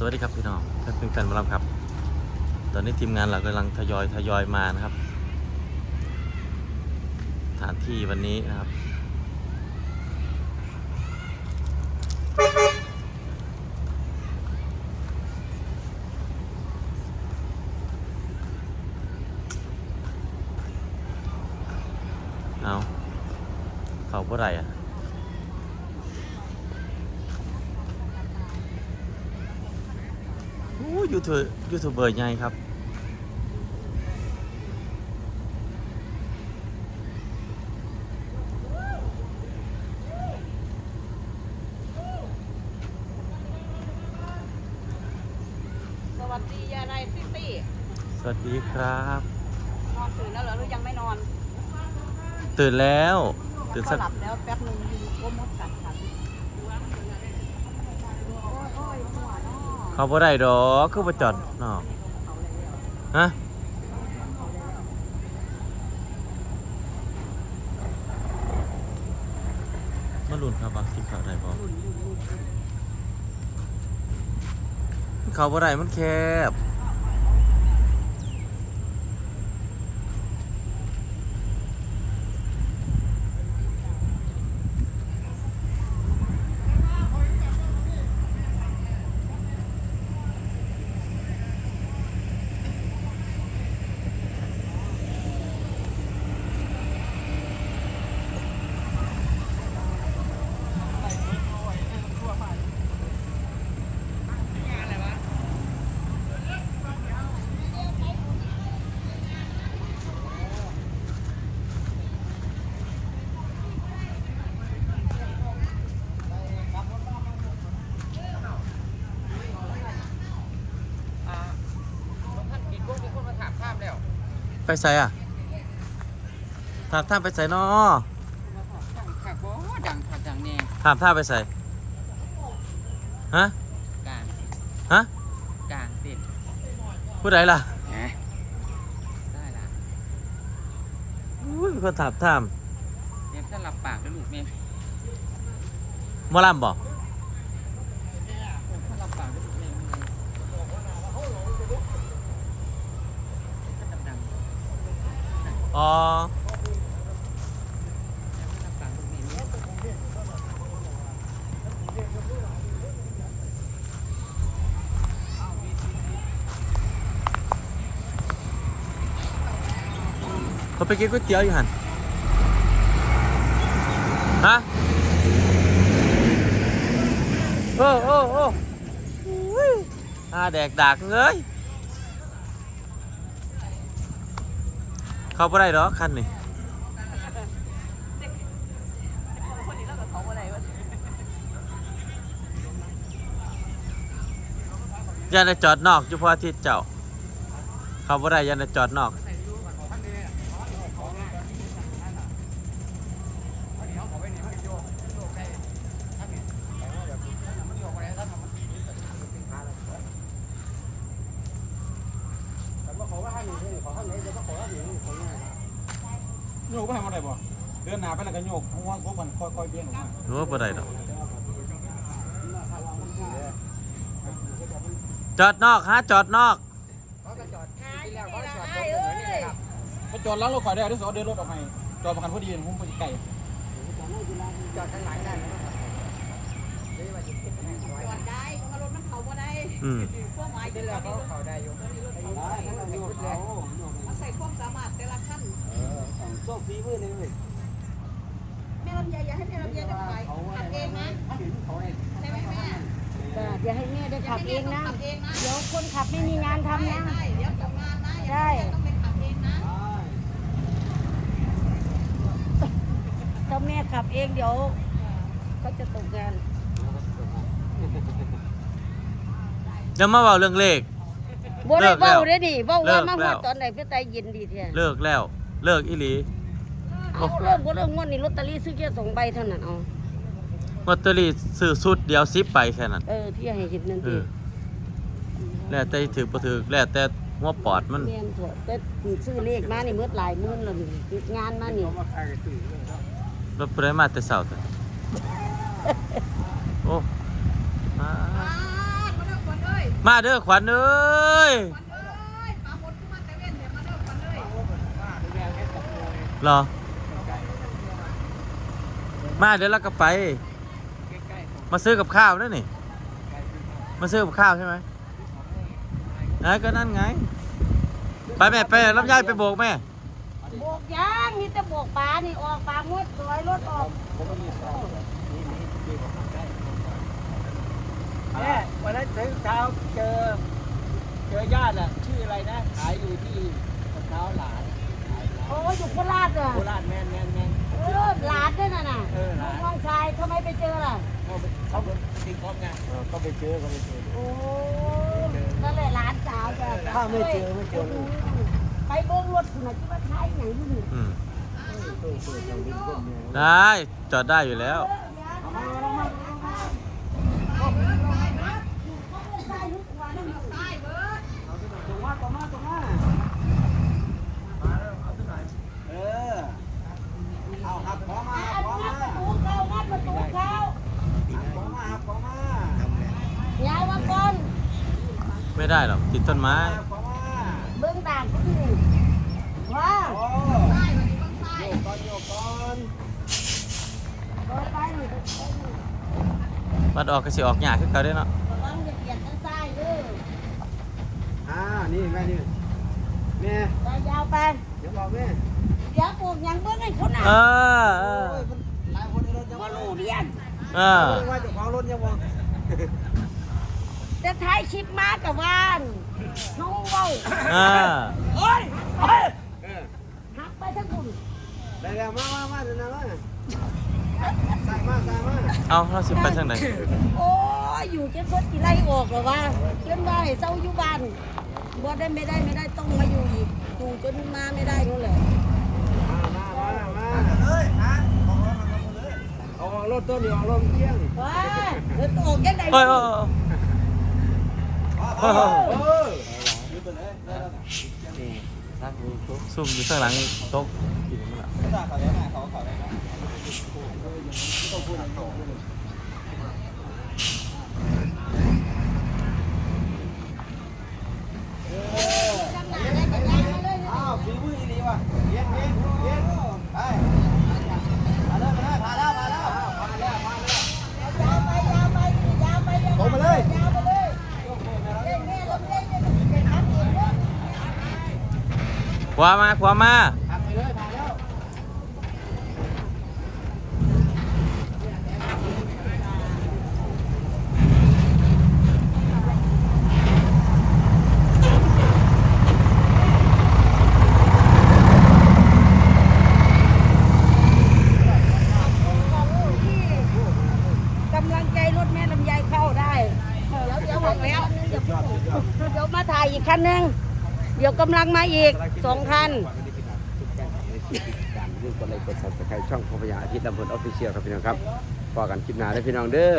สวัสดีครับพี่น้องแฟนเพลงแฟนหมอลำครับ ตอนนี้ทีมงานเรากำลังทยอยทยอยมานะครับสถานที่วันนี้นะครับเอาเขาเมื่อไหร่อะ โอ้ ยูทูบยูทูบเบอร์ใหญ่ครับ สวัสดียานายซิตี้สวัสดีครับ นอนตื่นแล้วเหรอหรือยังไม่นอนตื่นแล้ว ตื่นก็สัก หลับแล้วแป๊บหนึงดูก้มมดกัดขันโอ้ยโอ้ยหัว เนาะเขาบ่ได้ดอกคือบ่จอดเนาะเขาเลยแล้วฮะเขาเลยแล้วมาลุ้นครับว่าสิเขาได้บ่หลุนหลุนหลุนหลุนเขาบ่ได้มันแคบ อ่าท่านกินพวกมีคนมาถามภาพแล้ว ไปใส่อะถามท่ามไปใส่นอดังคักบ่ดังคักดังแน่ถามท่ามไปใส่ฮะกลางฮะกลางเด็ดผู้ใดล่ะฮะได้ละอุ้ยมีคนถามท่ามเดี๋ยวจะรับปากแล้วลูกแม่หมอลำบ่ถ้ารับปากแล้วลูกแม่ก็ดังๆ อ๋อรับปากลูกแม่เขาไปกินก๋วยเตี๋ยวอยู่หันฮะโอ้โอ้โอ้อุ้ยอาแดกดากเลย เขาไ่ได้หรอคันนี่ยันจะจอดนอกอยู่พออาทิศเจ้า เขาไ่ได้ยันจะจอดนอก ยกไปทำอะไรบ่เดินหน้าไปแล้วก็โยกหัวพวกมันค่อยๆเบี่ยงออกมารู้ว่าบ่ได้ดอกจอดนอกฮะจอดนอก ไปจอดล้างรถข่อยได้เดี๋ยวสอเดินรถออกให้จอดประกันพอดีผมไปไก่จอดข้างหลังได้จอดได้มารถมันเขาบ่ได้อืมพวกหมายที่ที่แล้เขาได้อยู่ใส่ความสามารถแต่ละขั้น โชคฝีมือเลยแม่ลำไยอย่าให้แม่ลำไยได้ขายขับเองนะใช่ไหมแม่จ้ะอย่าให้แม่ได้ขับเองนะขับเองนะเดี๋ยวคนขับไม่มีงานทำนะ ใช่เดี๋ยวตกงานนะใช่ต้องไปขับเองนะถ้าแม่ขับเองเดี๋ยวเขาจะตกงานเดี๋ยวมาเบาเรื่องเลข บ่เลิได้กแล้วเว้าเด้อนี่เว้าเลิว่ากมาแล้ฮอวดตอนไหนเพื่อใจเย็นดีแท้ เลิกแล้ว เลิกอีหลีเอาเลิกบ่เลิกงวดนี้ลอตเตอรี่ซื้อแค่สองใบเท่านั้นเอาลอตเตอรี่ซื้อสุดเดียวซิปไปแค่นั้นเออที่ให้เห็นนั่นเอเอองแล้วแต่ถือบ่ถือแล้วแต่หัวปอดมันแม่นถั่วแต่ซื้อเลขมานี่หมดหลายหมื่นแล้วนี่ติดงานมานี่รถไปได้มาแต่เสาร์แต่โอ้มาอ่ามาเด้อคนเอ้ยมาเด้อขวัญเอ้ยวันเอ้ยปลาหมดทุกวันแต่เว้นเนี่ยมาเด้อวันเลย เหรอ มาเดี๋ยวเราก็ไป มาซื้อกับข้าวนั่นนี่ มาซื้อกับข้าวใช่ไหมนะก็นั่นไง ไปแม่ไปรับยายไปโบกแม่ โบกยางมีแต่โบกปลานี่ออกปลาหมดสวยรถออกแม่วันนั้นถึงเช้าเจอ เจอญาติอะ ชื่ออะไรนะ ขายอยู่ที่เช้าหลาน โอ้ยอยู่โคราชอะโคราชแม่นแม่นแม่นเออหลานด้วยน่ะน่ะเออหลานน้องชายทำไมไปเจอล่ะเขาไปเขาไปตีกอล์ฟไงก็ไปเจอก็ไปเจอ โอ้นั่นแหละหลานสาวจ้ะถ้าไม่เจอไม่เจอเลย ไปเบิ้งรถคุณน่ะที่ว่าท้ายอย่างนี้นี่อืม ได้ จอดได้อยู่แล้วตรงมาตรงมาตรงมาเออเอาหักของมาหักของมา ประตูเข้างัดประตูเข้า หักของมาหักของมา ย้ายมาก่อน ไม่ได้หรอกติดต้นไม้หักของมาเบิ้งต่างก็ดีว้าโอ้โยกก่อนโยกก่อนเดินไปหนึ่งวัดออกก็สิออกหยาขึ้นเขาได้เนาะระวังอย่าเบียดกันซ้ายเด้ออ่า นี่แม่นี่แม่ไปยาวไปเดี๋ยวบอกแม่เดี๋ยวปลูกยังเบิ้งให้คนอะเออเออโอ้ยมันหลายคนในรถยังมาว่าลูเรียนเออว่าเจ้าของรถยังบอกจะ ท้ายคลิปมากับว่านน้องเว้าเออโอ้ยโอ้ยเออหักไปทั้งคุณได้แล้วมามามาเดี๋ยวนะมาใส่มาใส่มาเอาเราสิไปทางไหนโอ้ยอยู่จนคนกี่ไล่ออกหรอวะเพื่อนว่าให้เศร้าอยู่บ้านบ่ได้ไม่ได้ไม่ได้ต้องมาอยู่อีกอยู่จนมาไม่ได้นู่นแหละมามามามาเลยนะเอาออกรถตัวนี้ออกรถเที่ยงว้าเดี๋ยวออกยังไงเฮ้ยเออเออ เออ ซุ่มอยู่ข้างหลังโต๊ะกินนั่นแหละ อ้าวฝีมือดีว่ะเย็นเย็นเย็นไปมาแล้วมาแล้วมาแล้วมาแล้วมาแล้ว ยาวไปยาวไปยาวไป ลงมาเลย ยาวไปเลยเล่นแม่ลงเล่นจะจะทำเองเนาะ ขวามาขวามาหักไปเลยผ่านแล้วกำลังใจรถแม่ลำไยเข้าได้ เดี๋ยวเดี๋ยวบอกแล้ว เดี๋ยวมาถ่ายอีกคันหนึง เดี๋ยวกำลังมาอีกสองคันการเรื่องกดไลค์กดซับสไครต์ช่องพพยาอาทิตย์ลำพูนออฟฟิเชียลครับพี่น้องครับพอกันคลิปหน้าได้พี่น้องเด้อ